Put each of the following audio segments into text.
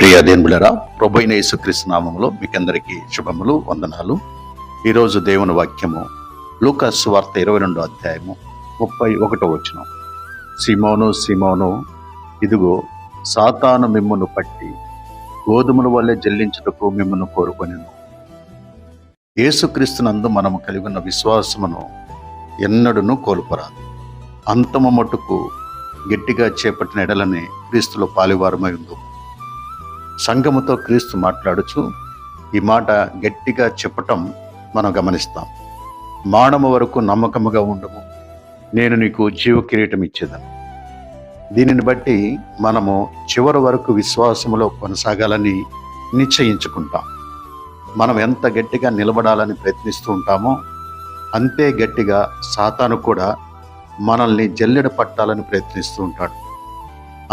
ప్రియ దేవులరా ప్రభు యేసుక్రీస్తు నామములో మీకందరికీ శుభములు వందనాలు. ఈరోజు దేవుని వాక్యము లూకాస్ వార్త ఇరవై రెండో అధ్యాయము ముప్పై ఒకటో వచనం. సిమోను సిమోను ఇదిగో సాతాను మిమ్మును పట్టి గోధుమల వల్లే జల్లించుటకు మిమ్మను కోరుకొనిను. యేసుక్రీస్తునందు మనము కలిగి ఉన్న విశ్వాసమును ఎన్నడను కోల్పరాదు. అంతమ మటుకు గట్టిగా చేపట్టిన ఎడలని క్రీస్తులో పాలివారమై ఉందో సంఘముతో క్రీస్తు మాట్లాడుచు ఈ మాట గట్టిగా చెప్పటం మనం గమనిస్తాం. మానము వరకు నమ్మకముగా ఉండము. నేను నీకు జీవ కిరీటం ఇచ్చేదను దీనిని బట్టి మనము చివరి వరకు విశ్వాసములో కొనసాగాలని నిశ్చయించుకుంటాం. మనం ఎంత గట్టిగా నిలబడాలని ప్రయత్నిస్తూ ఉంటామో అంతే గట్టిగా సాతాను కూడా మనల్ని జల్లెడ పట్టాలని ప్రయత్నిస్తూ ఉంటాడు.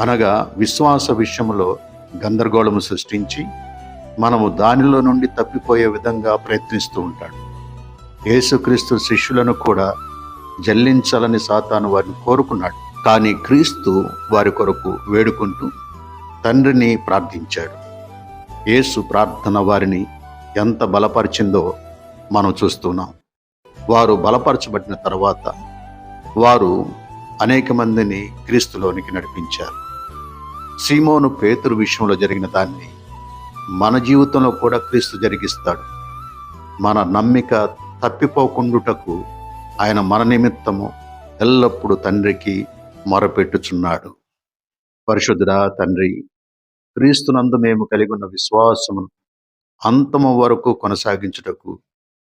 అనగా విశ్వాస విషయంలో గందరగోళము సృష్టించి మనము దానిలో నుండి తప్పిపోయే విధంగా ప్రయత్నిస్తూ ఉంటాడు. యేసుక్రీస్తు శిష్యులను కూడా జల్లించాలని సాతాను వారిని కోరుకున్నాడు. కానీ క్రీస్తు వారి కొరకు వేడుకుంటూ తండ్రిని ప్రార్థించాడు. యేసు ప్రార్థన వారిని ఎంత బలపరిచిందో మనం చూస్తున్నాం. వారు బలపరచబడిన తర్వాత వారు అనేక మందిని క్రీస్తులోనికి నడిపించారు. సీమోను పేతురు విషయంలో జరిగిన దాన్ని మన జీవితంలో కూడా క్రీస్తు జరిగిస్తాడు. మన నమ్మిక తప్పిపోకుండుటకు ఆయన మన నిమిత్తము ఎల్లప్పుడూ తండ్రికి మొరపెట్టుచున్నాడు. పరిశుద్ధుడా తండ్రి క్రీస్తునందు మేము కలిగి ఉన్న విశ్వాసమును అంతము వరకు కొనసాగించుటకు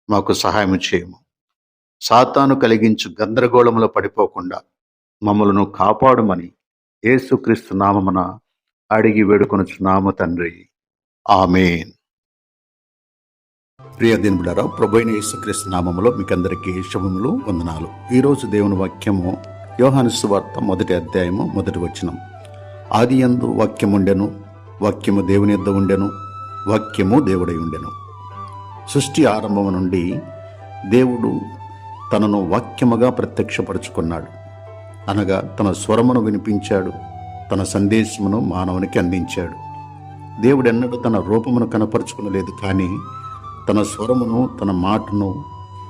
మాకు సహాయం చేయము. సాతాను కలిగించు గందరగోళములో పడిపోకుండా మమ్మలను కాపాడుమని యేసుక్రీస్తు నామమున అడిగి వేడుకొనుచున్నాము తండ్రి. ఆమెన్. ప్రియ దినబుడారా ప్రభైన యేసుక్రీస్తు నామములో మీకందరికీ శుభములు వందనాలు. ఈరోజు దేవుని వాక్యము యోహాను సువార్త మొదటి అధ్యాయము మొదటి వచనం. ఆది ఎందు వాక్యముండెను వాక్యము దేవుని యొద్ద ఉండెను వాక్యము దేవుడై ఉండెను. సృష్టి ఆరంభము నుండి దేవుడు తనను వాక్యముగా ప్రత్యక్షపరుచుకున్నాడు. అనగా తన స్వరమును వినిపించాడు. తన సందేశమును మానవునికి అందించాడు. దేవుడెన్నడూ తన రూపమును కనపరుచుకునలేదు కానీ తన స్వరమును తన మాటను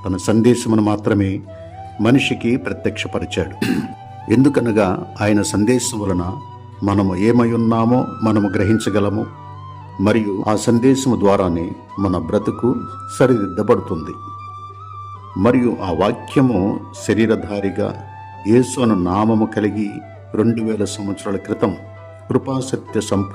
తన సందేశమును మాత్రమే మనిషికి ప్రత్యక్షపరిచాడు. ఎందుకనగా ఆయన సందేశం వలన మనము ఏమై ఉన్నామో మనము గ్రహించగలము. మరియు ఆ సందేశము ద్వారానే మన బ్రతుకు సరిదిద్దబడుతుంది. మరియు ఆ వాక్యము శరీరధారిగా యేసు అను నామము కలిగి రెండు వేల సంవత్సరాల క్రితం కృపాసత్య సంపూర్ణ